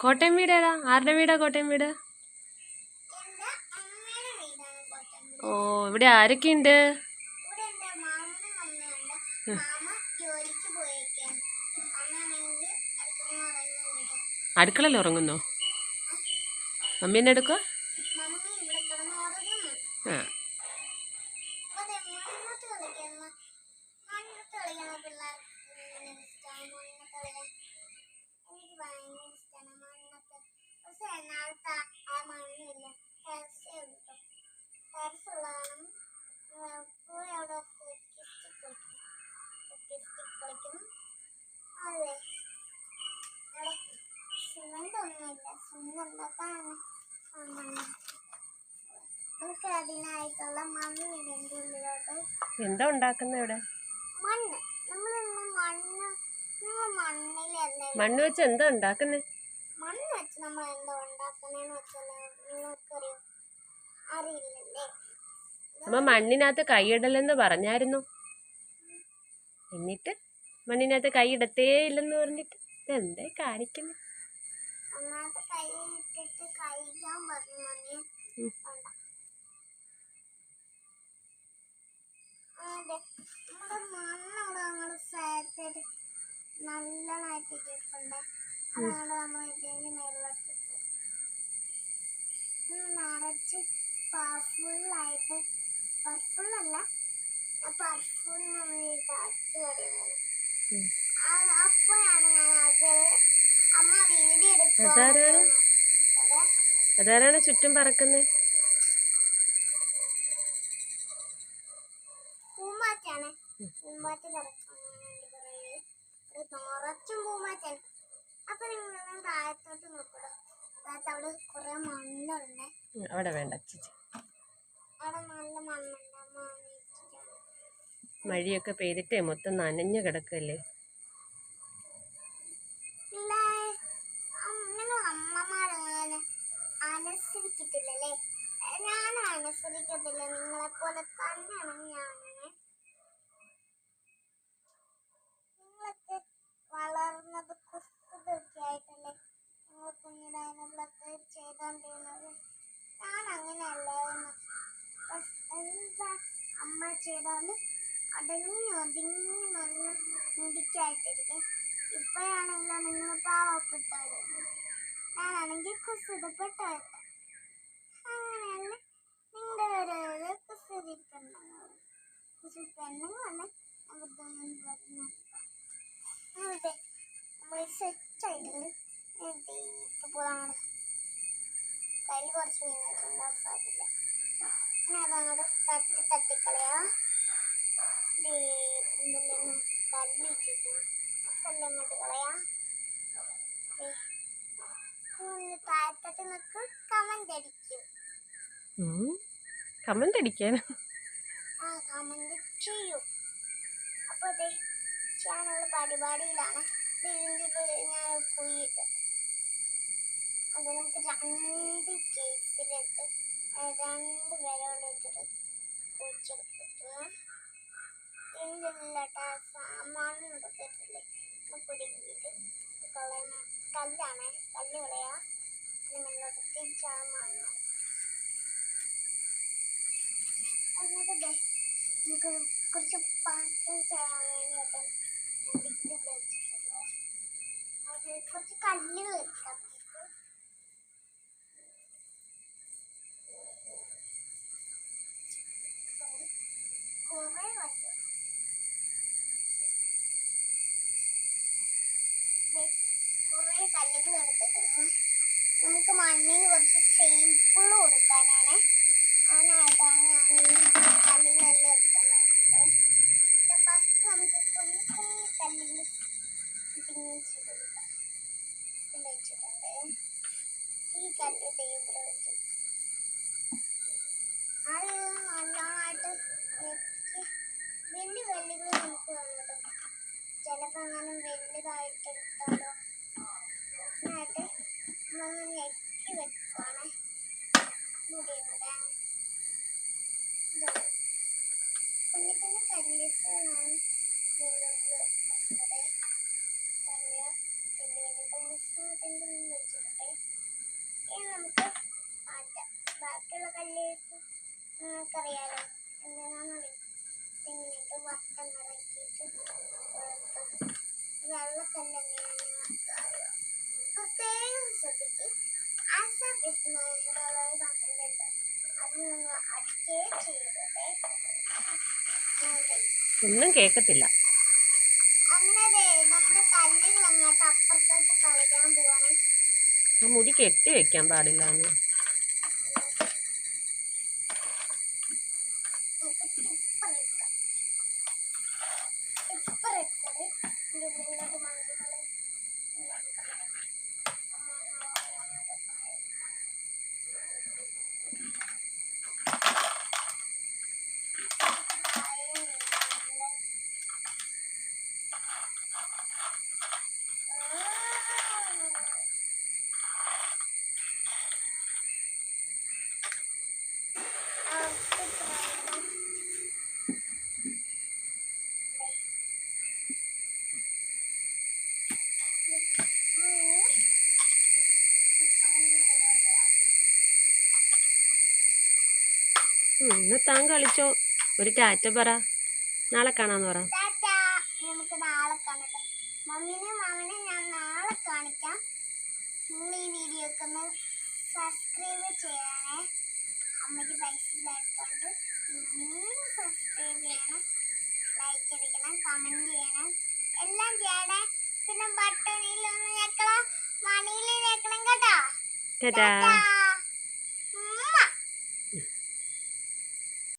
കോട്ടയം വീട് ഏതാ ആരുടെ വീടാ കോട്ടയം വീട്? ഓ ഇവിടെ ആരൊക്കെയുണ്ട്? അടുക്കളയിൽ ഉറങ്ങുന്നോ? മമ്മീനെ എടുക്കുക ആ. കളിക്കുന്ന ഭയങ്കര ഇഷ്ടമാണ് മണ്ണൊക്കെ പക്ഷെ എന്നാളത്തെ ആ മണ്ണില്ല ടെറസേ അവിടെ കളിക്കും അതെ. അവിടെ ഒന്നുമില്ല. നമുക്ക് അതിനായിട്ടുള്ള മണ്ണ് ഇതിന്റെ ഉള്ളിലോട്ട് എന്താ ഉണ്ടാക്കുന്ന ഇവിടെ? മണ്ണ് നമ്മളിന്ന് മണ്ണ് നമ്മൾ മണ്ണിലല്ലേ മണ്ണ് വെച്ച് എന്താ ഉണ്ടാക്കുന്നേ? മണ്ണ് വെച്ച് നമ്മൾ എന്താ ഉണ്ടാക്കുന്നതെന്ന് വെച്ചാൽ നിങ്ങൾക്കറിയോ? അറിയില്ലല്ലേ? അമ്മ മണ്ണിനകത്ത് കൈയിടലെന്ന് പറഞ്ഞായിരുന്നു. എന്നിട്ട് മണ്ണിനകത്ത് കൈയിടത്തേ ഇല്ലെന്ന് പറഞ്ഞിട്ട് ഇതെന്തേ കാണിക്കുന്നു. നമ്മുടെ മണ്ണവിടെ നമ്മൾ സേർത്തിട്ട് അതുകൊണ്ട് നമ്മൾ നിറച്ച് നമ്മൾ. അപ്പോഴാണ് ഞാൻ അത് അമ്മ വീഡിയോ അതാരാണ്? ചുറ്റും പറക്കുന്നത് പൂമ്പാറ്റാണ് പൂമ്പാറ്റ ഇത് നിറച്ചും പൂമ്പാറ്റാണ് അപ്പൊ നിങ്ങൾ താഴത്തോട്ട് താഴത്ത് അവിടെ കുറെ മണ്ണുണ്ട്. അവിടെ വേണ്ട ചേച്ചി അവിടെ നല്ല മണ്ണുണ്ട്. മഴയൊക്കെ പെയ്തിട്ടേ മൊത്തം നനഞ്ഞു കിടക്കല്ലേ? അമ്മമാരങ്ങനെ അനുസരിക്കത്തില്ലല്ലേ ഞാൻ അനുസരിക്കത്തില്ല നിങ്ങളെ പോലെ തന്നെയാണ് ഞാൻ വളർന്നത് കുസ്തുതൊക്കെ ആയിട്ടല്ലേ നിങ്ങൾ കുഞ്ഞിടാനുള്ളൊക്കെ ചെയ്തോണ്ടിരുന്നത്. ഞാൻ അങ്ങനെയല്ലായിരുന്നു എന്താ അമ്മ ചെയ്താൽ അടങ്ങി ഒതുങ്ങി നല്ല മുടിക്കായിട്ടിരിക്കും ഇപ്പോഴാണെങ്കിലോ നിങ്ങൾ പാവപ്പെട്ടവര്. ഞാനാണെങ്കിൽ കുസൃതപ്പെട്ടവര്. അങ്ങനെയല്ല നിങ്ങളുടെ ഓരോരോ കുസൃതി പെണ്ണുങ്ങൾ കുസൃതി പെണ്ണുങ്ങളല്ല അബദ്ധമൊന്നും പറഞ്ഞു അതെ. നമ്മൾ സെറ്റായിട്ടുണ്ട് ഇപ്പൊ പോലാണ് കയ്യിൽ കുറച്ച് വീണിട്ടുണ്ടാവും സാധ്യത ഞാൻ അതങ്ങോട്ട് തട്ടി തട്ടിക്കളയാ. എന്തെല്ലാം കല്ലിട്ടിട്ടുണ്ട് കല്ലങ്ങോട്ട് കളയാ. താഴത്തോട്ട് നിൽക്കും കമന്റ് അടിക്കും. കമന്റ് അടിക്കാൻ. ആ കമന്റ് ചെയ്യൂ. അപ്പോൾ അതെ ചെയ്യാനുള്ള പരിപാടിയിലാണ്. ഞാൻ പോയിട്ട് അത് നമുക്ക് രണ്ട് കേസിലിട്ട് രണ്ട് വിരലിട്ടിട്ട് കുഴിച്ചെടുത്തിട്ട് ഇതില്ലട്ടാ സാമാനം പിടിക്കിട്ട് കളയാൻ കല്ലാണ് കല്ല് കളയാ. നിങ്ങളോട് തിരിച്ചാ മണ്ണ് എന്നിട്ട് ദേ നമുക്ക് കുറച്ച് പാട്ട് ചെയ്യാൻ വേണ്ടിയിട്ട് കുറച്ച് കല്ലുകൾ വെക്കാം കുറേ കല്ല് ദേ, കുറേ കല്ലുകൾ എടുത്തിട്ടുണ്ട് നമുക്ക് മണ്ണിന് കുറച്ച് ഷേപ്പുകൾ കൊടുക്കാനാണ്. അതിനായിട്ടാണ് ഞാൻ ഈ കല്ലുകളെല്ലാം എടുക്കുന്നത് നമുക്ക് കുഞ്ഞു കുഞ്ഞു കല്ലുകൾ പിന്നെ ചെയ്ത് ഈ കല്ല് ടേബിൾ വെച്ചു അത് നല്ലതായിട്ട് വെച്ച് വലിയ നമുക്ക് വന്നിട്ട് ചിലപ്പോൾ അങ്ങനെ വലുതായിട്ട് എടുത്താലോ എന്നിട്ട് നമ്മളൊന്ന് നെക്കി വെക്കുവാണേ മുടിയുടെ കുഞ്ഞു കുഞ്ഞു കല്ലുകളാണ് ഇതിനുള്ളിൽ വെക്കുന്നത് കല്ല് വലിയ വലിയ രസമായിട്ടെങ്കിലും വെച്ചിട്ടെ വട്ടം ഒന്നും കേൾക്കത്തില്ല അങ്ങനെ ദേ നമ്മുടെ കല്ലുകൾ അങ്ങോട്ട് അപ്പുറത്തോട്ട് കളിക്കാൻ പോവാണ് ആ മുടി കെട്ടി വെക്കാൻ പാടില്ല എന്ന് ടിപ്പർ ഇട്ടാം ടിപ്പർ ഇട്ടത് ഇന്ന് താൻ കളിച്ചോ. ഒരു ടാറ്റ പറ. നാളെ കാണാന്ന് പറ. നമുക്ക് നാളെ ഞാൻ നാളെ കാണിക്കാം. ഈ ഒന്ന് സബ്സ്ക്രൈബ് ചെയ്യണേ. അമ്മയ്ക്ക് പൈസ സബ്സ്ക്രൈബ് ചെയ്യണം. ലൈക്ക് അടിക്കണം കമന്റ് ചെയ്യണം. എല്ലാം ചെയ്യണേ. പിന്നെ ബട്ടണിലൊന്ന് ഞെക്കണം മണിയിൽ ഞെക്കണം കേട്ടോ. ടാറ്റാ